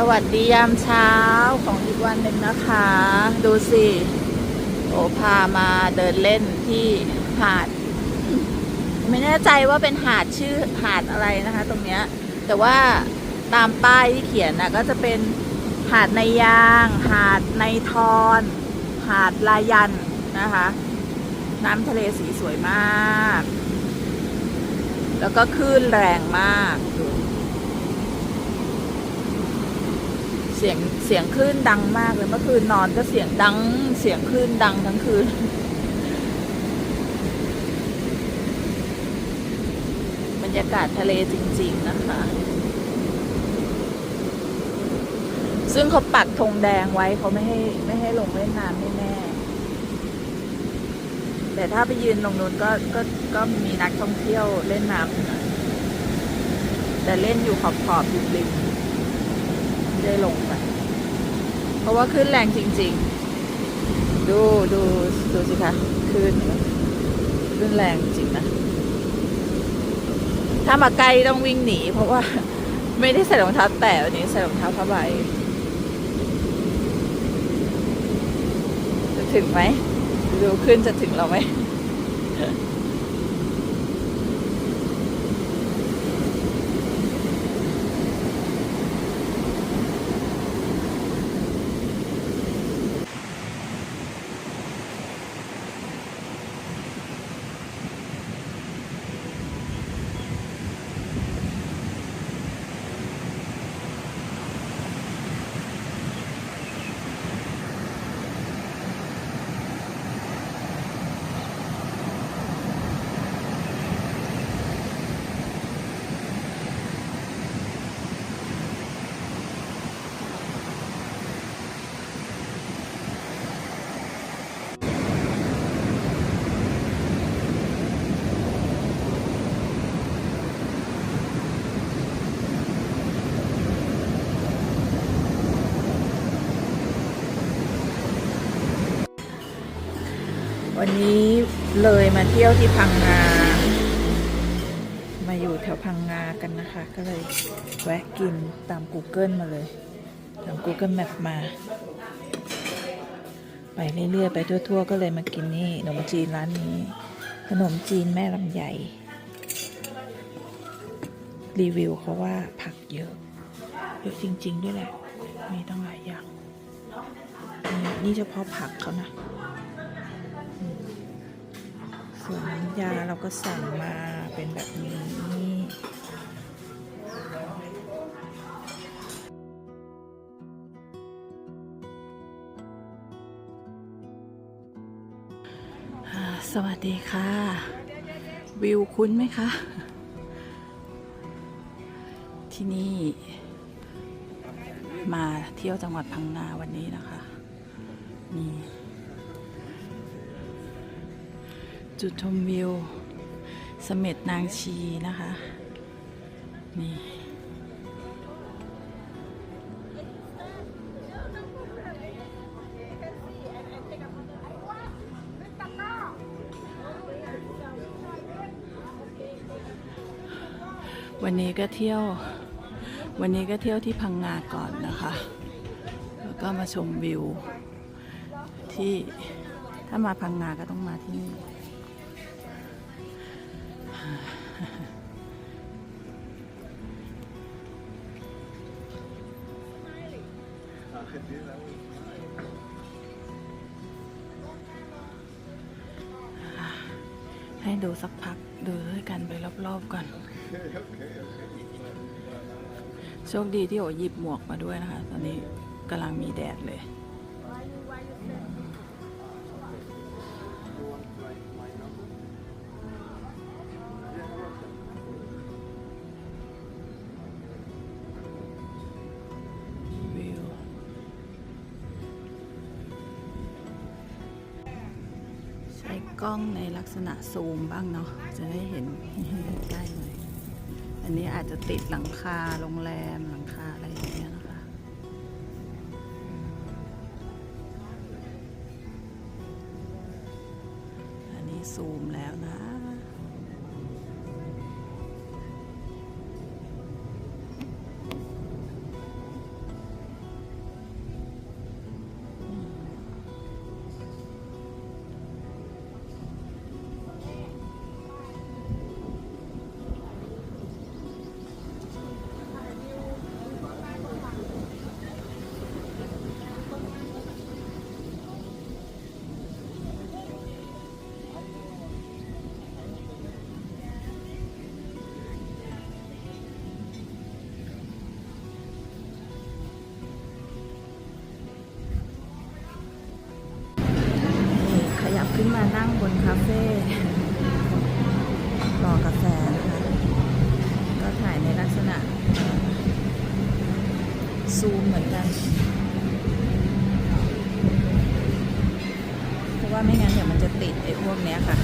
สวัสดียามเช้าของอีกวันหนึ่งนะคะ ดูสิโอพามาเดินเล่นที่หาด ไม่แน่ใจว่าเป็นหาดชื่อหาดอะไรนะคะ ตรงเนี้ย แต่ว่าตามป้ายที่เขียนนะก็จะเป็นหาดในยาง หาดในทอน หาดลายันนะคะ น้ำทะเลสีสวยมาก แล้วก็คลื่นแรงมากดู เสียงเสียงคลื่นดังมากเลยเมื่อคืนนอนก็เสียงดัง เสียงคลื่นดังทั้งคืน บรรยากาศทะเลจริง ๆ นะคะ ซึ่งเขาปักธงแดงไว้เขาไม่ให้ไม่ให้ลงเล่นน้ำแน่ๆแต่ถ้าไปยืนตรงนู้นก็ก็ก็มีนักท่องเที่ยวเล่นน้ำนะแต่เล่นอยู่ขอบๆริมริมๆไม่ ได้ลงไป เพราะว่าขึ้นแรงจริง ๆ ดูดูดูสิคะขึ้นขึ้นแรงจริงนะ ถ้ามาใกล้ต้องวิ่งหนี เพราะว่าไม่ได้ใส่รองเท้าแตะวันนี้ใส่รองเท้าผ้าใบจะถึงไหมดูขึ้นจะถึงเราไหม วันนี้เลยมาเที่ยวที่พังงา มาอยู่แถวพังงากันนะคะ ก็เลยแวะกินตาม Google มาเลย ตาม Google Map มา ไปเรื่อยๆ ไปทั่วๆ ก็เลยมากินนี่ขนมจีนร้านนี้ ขนมจีนแม่ลำใหญ่รีวิวเขาว่าผักเยอะเยอะจริง ๆ ด้วยแหละ มีตั้งหลายอย่าง นี่นี่เฉพาะผักเขานะ ส่วนน้ำยาเราก็สั่งมาเป็นแบบนี้สวัสดีค่ะ วิวคุ้นไหมคะ ที่นี่ มาเที่ยวจังหวัดพังงาวันนี้นะคะ จุดชมวิวเสม็ดนางชีนะคะ นี่ วันนี้ก็เที่ยว วันนี้ก็เที่ยวที่พังงาก่อนนะคะ แล้วก็มาชมวิวที่ถ้ามาพังงาก็ต้องมาที่นี่ ให้ดูสักพักดูด้วยกันไปรอบๆก่อน โชคดีที่โอหยิบหมวกมาด้วยนะคะ ตอนนี้กำลังมีแดดเลย ล้องในลักษณะซูมบ้างเนาะจะได้เห็นใกล้หน่อยอันนี้อาจจะติดหลังคาโรงแรมหลังคาอะไรอย่างเงี้ยนะคะอันนี้ซูมแล้วนะ ซูมเหมือนกัน เพราะว่าไม่งั้นเดี๋ยวมันจะติดไอ้พวกเนี้ยค่ะ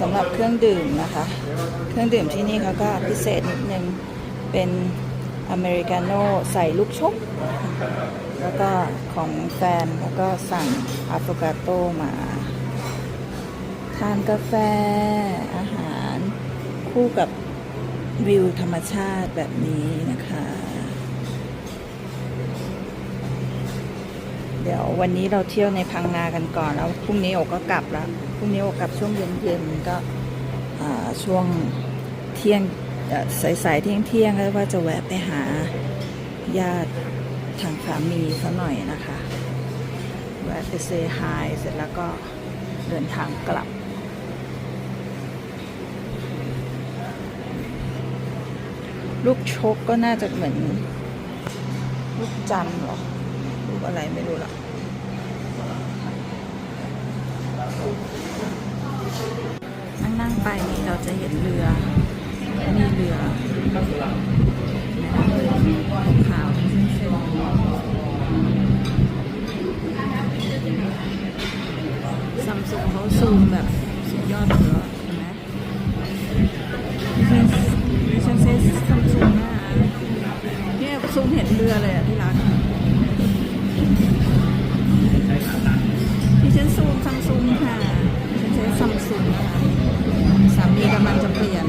สำหรับเครื่องดื่มนะคะ เครื่องดื่มที่นี่เขาก็พิเศษนิดนึง เป็นอเมริกาโน่ใส่ลูกชุบ แล้วก็ของแฟนแล้วก็สั่งอะโฟกาโตมา ทานกาแฟอาหารคู่กับวิวธรรมชาติแบบนี้นะคะ เดี๋ยววันนี้เราเที่ยวในพังงากันก่อน แล้วพรุ่งนี้โอก็กลับแล้ว พรุ่งนี้โอกลับช่วงเย็นๆก็ช่วงเที่ยงสายๆเที่ยงเที่ยงๆแล้วว่าจะแวะไปหาญาติทางสามีสักหน่อยนะคะ แวะไปเซฮายเสร็จแล้วก็เดินทางกลับลูกชกก็น่าจะเหมือน ลูกจันหรอรูปอะไรไม่รู้ละ นั่งนั่งไปนี่เราจะเห็นเรือนี่เรือแม่น้ำเลยขาวทั้งเส้นซัมซุงเขาซูมแบบสุดยอดเลยอะเห็นไหมดิฉันเซ็ซัมซุงนะเนี่ยซูมเห็นเรือเลยอะที่รักดิฉันซูมซัมซุงค่ะดิฉันใช้ซัมซุงนะคะ มีกำลังจะเปลี่ยน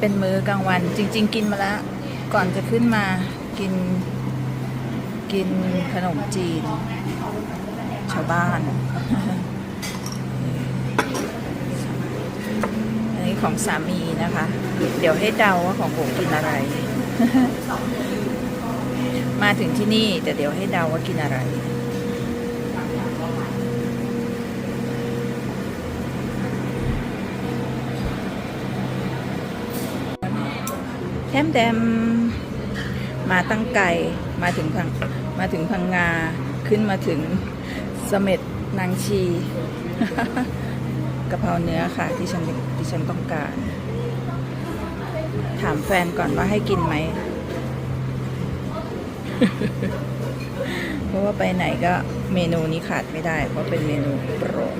เป็นมื้อกลางวัน จริง ๆ กินมาแล้ว ก่อนจะขึ้นมากิน กินขนมจีน ชาวบ้าน อันนี้ของสามีนะคะ เดี๋ยวให้เดาว่าของผมกินอะไร มาถึงที่นี่แต่เดี๋ยวให้เดาว่ากินอะไร แถมแดมมาตั้งไก่มาถึงพังมาถึงพังงาขึ้นมาถึงเสม็ดนางชีกะเพราเนื้อค่ะที่ฉันที่ฉันต้องการ ถามแฟนก่อนว่าให้กินไหม เพราะว่าไปไหนก็เมนูนี้ขาดไม่ได้ เพราะเป็นเมนูโปรด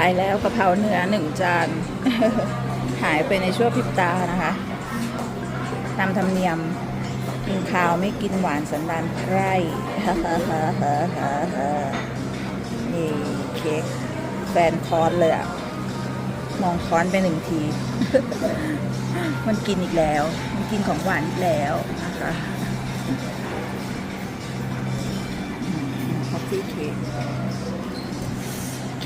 ไปแล้วกะเพราเนื้อหนึ่งจาน หายไปในช่วงพริบตานะคะตามธรรมเนียมกินข้าวไม่กินหวานสันดานไพร่นี่เค้กแฟนคอนเลยอะมองคอนไปหนึ่งที มันกินอีกแล้ว มันกินของหวานอีกแล้วนะคะคอฟฟี่เค้ก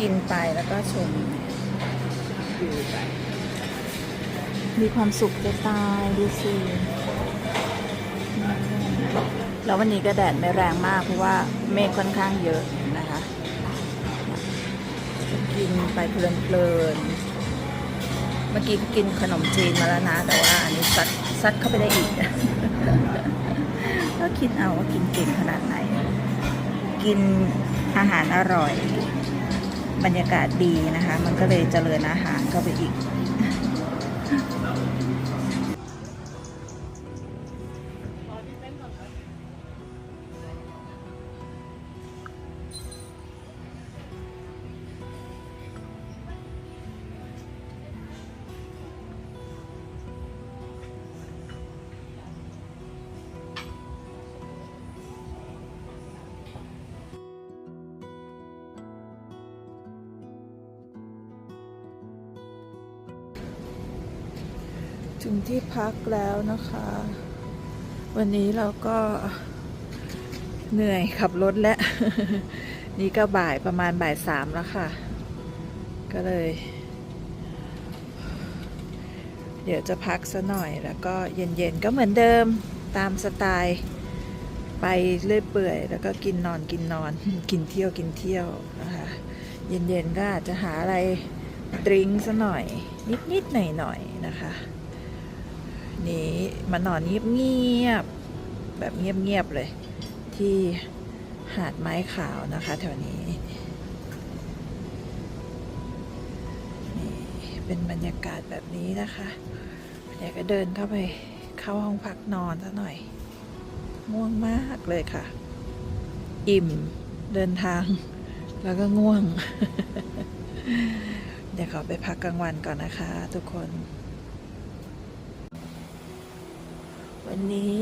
กินไปแล้วก็ชมวิวไปมีความสุขจะตายดูสิแล้ววันนี้ก็แดดไม่แรงมากเพราะว่าเมฆค่อนข้างเยอะนะคะ กินไปเพลินๆเมื่อกี้ก็กินขนมจีนมาแล้วนะ แต่ว่าอันนี้ซัดซัดเข้าไปได้อีก ก็คิดเอาว่ากินเก่งขนาดไหน กินอาหารอร่อย บรรยากาศดีนะคะ มันก็เลยเจริญอาหารเข้าไปอีก ถึงที่พักแล้วนะคะ วันนี้เราก็เหนื่อยขับรถแล้ว นี่ก็บ่ายประมาณบ่ายสามแล้วค่ะ ก็เลย เดี๋ยวจะพักซะหน่อยแล้วก็เย็นๆ ก็เหมือนเดิมตามสไตล์ ไปเรื่อยเปื่อย แล้วก็กินนอนกินนอน กินเที่ยวกินเที่ยวนะคะเย็นๆก็อาจจะหาอะไรดริงก์ซะหน่อย นิดๆหน่อยๆนะคะ นี้มานอนเงียบๆแบบเงียบๆเลย ที่หาดไม้ขาวนะคะแถวนี้นี่เป็นบรรยากาศแบบนี้นะคะเดี๋ยวก็เดินเข้าไปเข้าห้องพักนอนซะหน่อยง่วงมากเลยค่ะ อิ่มเดินทาง แล้วก็ง่วง เดี๋ยวขอไปพักกลางวันก่อนนะคะทุกคน วันนี้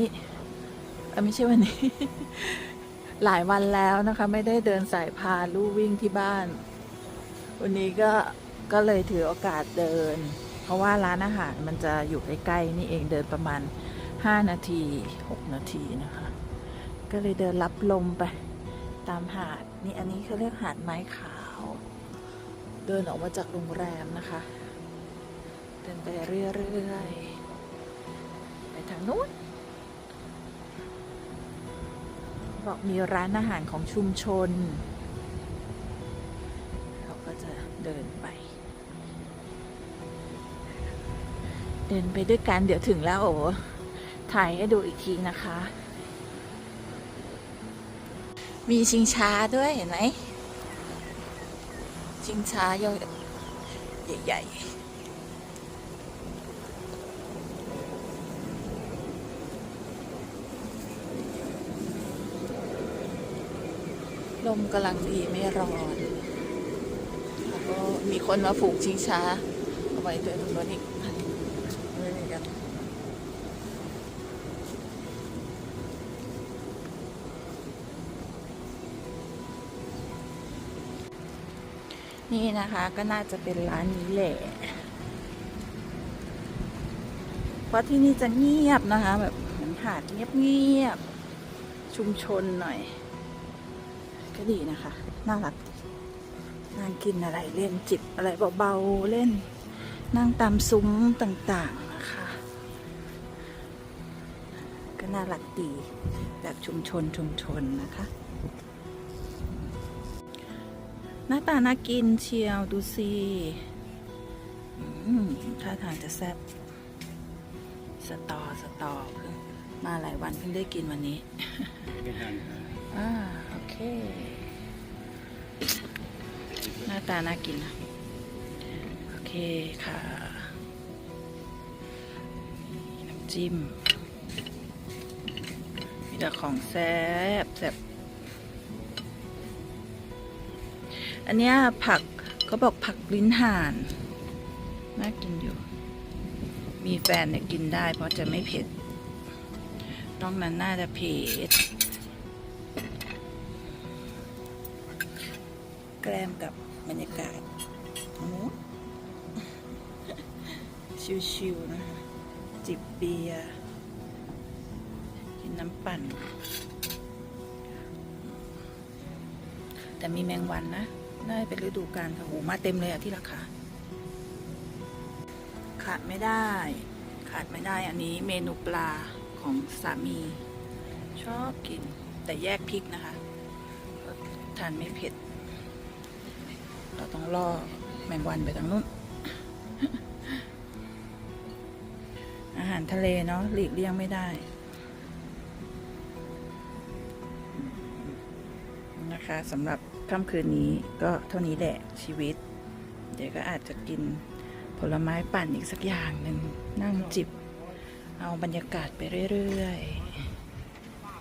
อ่อไม่ใช่วันนี้ หลายวันแล้วนะคะ ไม่ได้เดินสายพาลู่วิ่งที่บ้าน วันนี้ก็ก็เลยถือโอกาสเดิน เพราะว่าร้านอาหารมันจะอยู่ใกล้ๆนี่เองเดินประมาณ 5 นาที 6 นาทีนะคะ ก็เลยเดินรับลมไปตามหาดนี่อันนี้เขาเรียกหาดไม้ขาว เดินออกมาจากโรงแรมนะคะ เดินไปเรื่อยๆ ทางนู้นบอกมีร้านอาหารของชุมชน เราก็จะเดินไป เดินไปด้วยกันเดี๋ยวถึงแล้วโอ้ถ่ายให้ดูอีกทีนะคะ มีชิงช้าด้วยเห็นไหมชิงช้ายาวใหญ่ มกำลังดีไม่ร้อน แล้วก็มีคนมาผูกชิงช้า เอาไว้เดินตรงนู้นอีกนี่กันนี่นะคะก็น่าจะเป็นร้านนี้แหละ เพราะที่นี่จะเงียบนะคะ แบบเหมือนหาดเงียบๆ ชุมชนหน่อย ก็ดีนะคะ น่ารักดีนั่งกินอะไรเล่นจิบอะไรเบาๆเล่น นั่งตามซุ้มต่างๆนะคะ ก็น่ารักดีแบบชุมชนชุมชนนะคะ หน้าตาน่ากินเชียวดูสิอืมท่าทางจะแซ่บสตอสตอเพิ่งมาหลายวันเพิ่งได้กินวันนี้ อ่า โอเคหน้า ตาน่ากินนะ โอเคค่ะ น้ำจิ้ม มีแต่ของแซ่บแซ่บอันเนี้ยผักเขาบอกผักลิ้นห่าน น่ากินอยู่ มีแฟนเนี่ยกินได้เพราะจะไม่เผ็ดนอกนั้นน่าจะเผ็ด ล้มกับบรรยากาศนู้นชิวๆนะคะ จิบเบียร์กินน้ำปั่น แต่มีแมงวันนะ น่าจะเป็นฤดูกาลค่ะโหมาเต็มเลยอะที่ราคาขาดไม่ได้ ขาดไม่ได้อันนี้เมนูปลาของสามี ชอบกินแต่แยกพริกนะคะ ทานไม่เผ็ด เราต้องล่อแมงวันไปทางนู้น อาหารทะเลเนาะหลีกเลี่ยงไม่ได้นะคะสำหรับค่ำคืนนี้ก็เท่านี้แหละชีวิต เดี๋ยวก็อาจจะกินผลไม้ปั่นอีกสักอย่างหนึ่งนั่งจิบ เอาบรรยากาศไปเรื่อย ๆ